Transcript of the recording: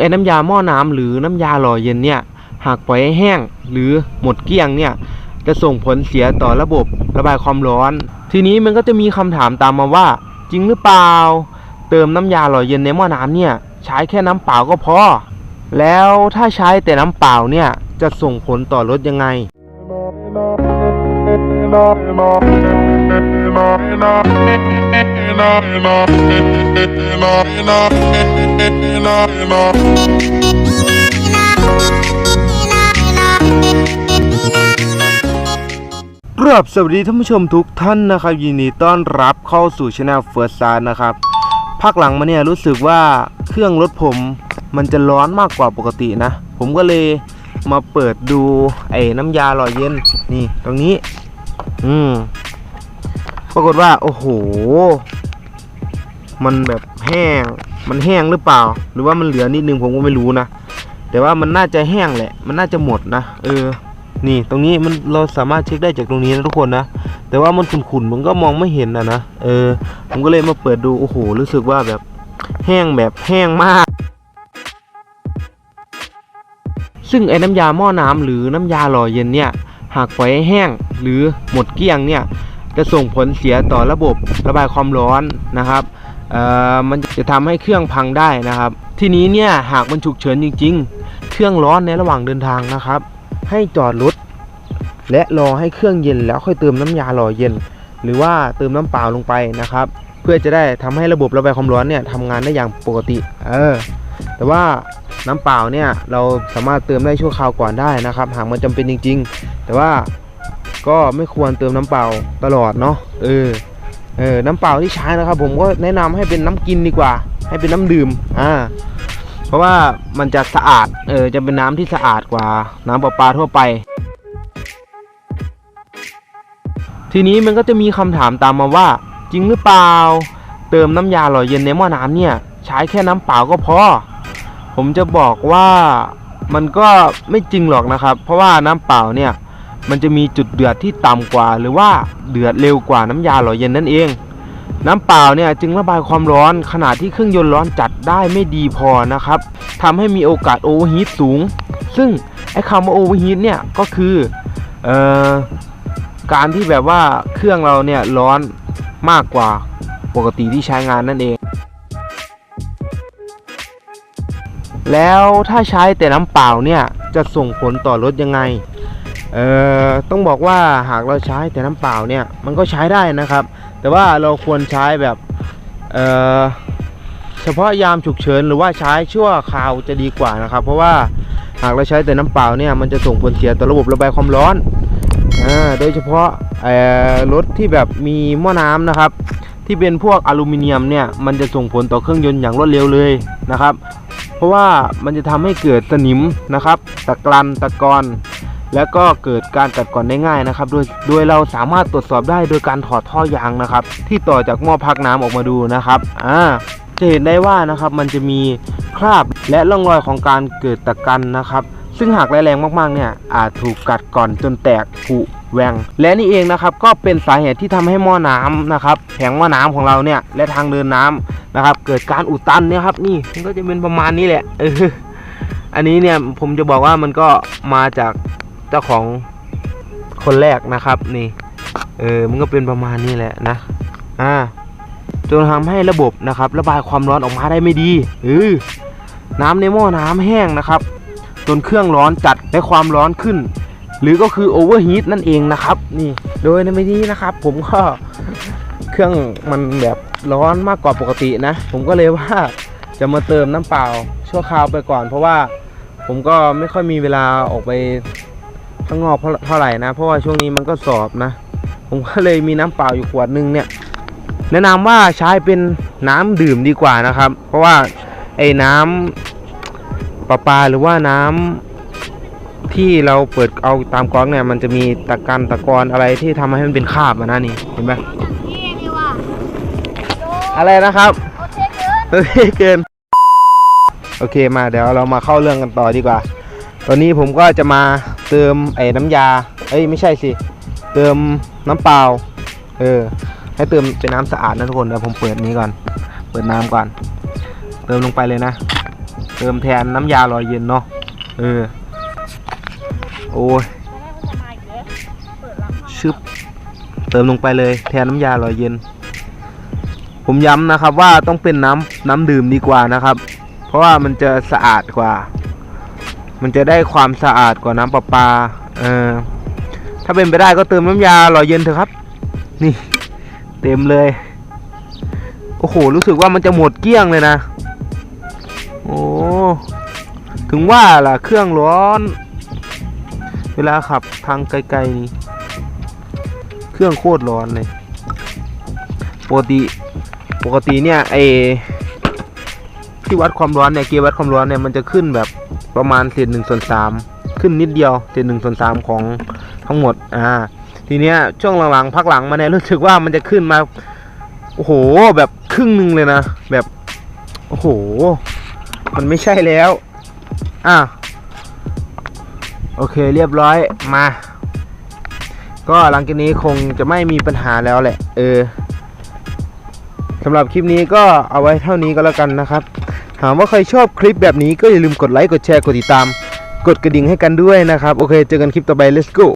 ไอ้น้ำยาหม้อน้ำหรือน้ำยาหล่อเย็นเนี่ย หากปล่อยให้แห้งหรือหมดเกลี้ยงเนี่ย จะส่งผลเสียต่อระบบระบายความร้อน ทีนี้มันก็จะมีคำถามตามมาว่า จริงหรือเปล่า เติมน้ำยาหล่อเย็นในหม้อน้ำเนี่ย ใช้แค่น้ำเปล่าก็พอ แล้วถ้าใช้แต่น้ำเปล่าเนี่ย จะส่งผลต่อรถยังไง ราบสวัสดีท่านผู้ชมทุกท่านนะครับ ยินดีต้อนรับเข้าสู่ช anel First s ์นะครับภาคหลังมาเนี่ยรู้สึกว่าเครื่องรถผมมันจะร้อนมากกว่าปกตินะ ผมก็เลยมาเปิดดูไอ้น้ำยาหล่อเย็นนี่ตรงนี้ อืมปรากฏว่า โอ้โห มันแบบแห้ง มันแห้งหรือเปล่า หรือว่ามันเหลือนิดนึงผมก็ไม่รู้นะ แต่ว่ามันน่าจะแห้งแหละ มันน่าจะหมดนะ เออ นี่ตรงนี้มันเราสามารถเช็คได้จากตรงนี้นะทุกคนนะ แต่ว่ามันขุ่นๆมันก็มองไม่เห็นนะนะ เออ ผมก็เลยมาเปิดดู โอ้โห รู้สึกว่าแบบแห้งแบบแห้งมาก ซึ่งไอ้น้ำยาหม้อน้ำหรือน้ำยาหล่อเย็นเนี่ย หากปล่อยให้แห้งหรือหมดเกลี้ยงเนี่ยจะส่งผลเสียต่อระบบระบายความร้อนนะครับ มันจะทำให้เครื่องพังได้นะครับ ทีนี้เนี่ยหากมันฉุกเฉินจริง ๆ เครื่องร้อนในระหว่างเดินทางนะครับ ให้จอดรถและรอให้เครื่องเย็นแล้วค่อยเติมน้ำยาหล่อเย็น หรือว่าเติมน้ำเปล่าลงไปนะครับ เพื่อจะได้ทำให้ระบบระบายความร้อนเนี่ยทำงานได้อย่างปกติ เออ แต่ว่าน้ำเปล่าเนี่ยเราสามารถเติมได้ชั่วคราวก่อนได้นะครับ หากมันจำเป็นจริง ๆ แต่ว่าก็ไม่ควรเติมน้ำเปล่าตลอดเนาะเออ เออน้ำเปล่าที่ใช้นะครับ ผมก็แนะนำให้เป็นน้ำกินดีกว่า ให้เป็นน้ำดื่มอ่าเพราะว่ามันจะสะอาดเออจะเป็นน้ำที่สะอาดกว่าน้ำประปาทั่วไป ทีนี้มันก็จะมีคำถามตามมาว่า จริงหรือเปล่า เติมน้ำยาหล่อเย็นในหม้อน้ำเนี่ย ใช้แค่น้ำเปล่าก็พอผมจะบอกว่ามันก็ไม่จริงหรอกนะครับ เพราะว่าน้ำเปล่าเนี่ย มันจะมีจุดเดือดที่ต่ำกว่า หรือว่าเดือดเร็วกว่าน้ำยาหล่อเย็นนั่นเอง น้ำเปล่าเนี่ยจึงระบายความร้อนขนาดที่เครื่องยนต์ร้อนจัดได้ไม่ดีพอนะครับทำให้มีโอกาสโอเวอร์ฮีทสูง ซึ่งไอ้คำว่าโอเวอร์ฮีทเนี่ยก็คือเอ่อการที่แบบว่าเครื่องเราเนี่ยร้อนมากกว่าปกติที่ใช้งานนั่นเอง แล้วถ้าใช้แต่น้ำเปล่าเนี่ยจะส่งผลต่อรถยังไง เอ่อต้องบอกว่าหากเราใช้แต่น้ำเปล่าเนี่ยมันก็ใช้ได้นะครับ แต่ว่าเราควรใช้แบบเอ่อเฉพาะยามฉุกเฉินหรือว่าใช้ชั่วคราวจะดีกว่านะครับ เพราะว่าหากเราใช้แต่น้ำเปล่าเนี่ยมันจะส่งผลเสียต่อระบบระบายความร้อนโดยเฉพาะรถที่แบบมีหม้อน้ำนะครับ ที่เป็นพวกอลูมิเนียมเนี่ยมันจะส่งผลต่อเครื่องยนต์อย่างรวดเร็วเลยนะครับ เพราะว่ามันจะทำให้เกิดสนิมนะครับ ตะกรันตะกอน แล้วก็เกิดการกัดกร่อนได้ง่ายนะครับ โดยโดยเราสามารถตรวจสอบได้โดยการถอดท่อยางนะครับ ที่ต่อจากหม้อพักน้ำออกมาดูนะครับอ่าจะเห็นได้ว่านะครับมันจะมีคราบและร่องรอยของการเกิดตะกันนะครับ ซึ่งหากแรงมากๆเนี่ยอาจถูกกัดก่อนจนแตกผุแหวงและนี่เองนะครับก็เป็นสาเหตุที่ทำให้หม้อน้ำนะครับแผงหม้อน้ำของเราเนี่ยและทางเดินน้ำนะครับ เกิดการอุดตันเนี่ยครับนี่มันก็จะเป็นประมาณนี้แหละเอออันนี้เนี่ยผมจะบอกว่ามันก็มาจาก เจ้าของคนแรกนะครับนี่เออมันก็เป็นประมาณนี้แหละนะอ่าจนทำให้ระบบนะครับ ระบายความร้อนออกมาได้ไม่ดีเออน้ำในหม้อน้ำแห้งนะครับ จนเครื่องร้อนจัดและความร้อนขึ้น หรือก็คือโอเวอร์ฮีทนั่นเองนะครับ นี่โดยในวันนี้นะครับ ผมก็เครื่องมันแบบร้อนมากกว่าปกตินะ ผมก็เลยว่าจะมาเติมน้ำเปล่าชั่วคราวไปก่อน เพราะว่าผมก็ไม่ค่อยมีเวลาออกไป ข้างนอกเท่าเท่าไหร่นะ เพราะว่าช่วงนี้มันก็สอบนะ ผมก็เลยมีน้ำเปล่าอยู่ขวดนึงเนี่ย แนะนำว่าใช้เป็นน้ำดื่มดีกว่านะครับ เพราะว่าไอ้น้ำประปาหรือว่าน้ำที่เราเปิดเอาตามก๊อกเนี่ยมันจะมีตะกันตะกอนอะไรที่ทำให้มันเป็นคราบอะนะนี่เห็นไหมนี่นี่ว่ะโดอะไรนะครับโอเคเกินโอเคเกินโอเคมาเดี๋ยวเรามาเข้าเรื่องกันต่อดีกว่า ตอนนี้ผมก็จะมาเติมไอ้น้ำยา เอ้ยไม่ใช่สิ เติมน้ำเปล่า เออ ให้เติมเป็นน้ำสะอาดนะทุกคนเดี๋ยวผมเปิดนี้ก่อน เปิดน้ำก่อน เติมลงไปเลยนะปติมแทนน้ำยาลอยเย็นเนาะ เออ โอ้ยชึบ เติมลงไปเลย แทนน้ำยาลอยเย็น ผมย้ำนะครับว่าต้องเป็นน้ำน้ำดื่มดีกว่านะครับ เพราะว่ามันจะสะอาดกว่า มันจะได้ความสะอาดกว่าน้ำประปาเออถ้าเป็นไปได้ก็เติมน้ำยาหล่อเย็นเถอะครับ นี่ เต็มเลย โอ้โห รู้สึกว่ามันจะหมดเกลี้ยงเลยนะ โอ้ถึงว่าล่ะเครื่องร้อน เวลาขับทางไกลๆนี่เครื่องโคตรร้อนเลยปกติปกติเนี่ยไอที่วัดความร้อนเนี่ยเกียร์วัดความร้อนเนี่ยมันจะขึ้นแบบ ประมาณเศษหนึ่งส่วนสามขึ้นนิดเดียวเศษหนึ่งส่วนสามของทั้งหมดอ่าทีเนี้ยช่วงหลังๆพักหลังมาเนี่ยรู้สึกว่ามันจะขึ้นมาโอ้โหแบบครึ่งหนึ่งเลยนะแบบโอ้โห มันไม่ใช่แล้ว อะโอเคเรียบร้อยมา ก็หลังจากนี้คงจะไม่มีปัญหาแล้วแหละ เออสำหรับคลิปนี้ก็เอาไว้เท่านี้ก็แล้วกันนะครับ ถามว่าใครชอบคลิปแบบนี้ก็อย่าลืมกดไลค์กดแชร์กดติดตาม กดกระดิ่งให้กันด้วยนะครับ โอเค เจอกันคลิปต่อไป let's go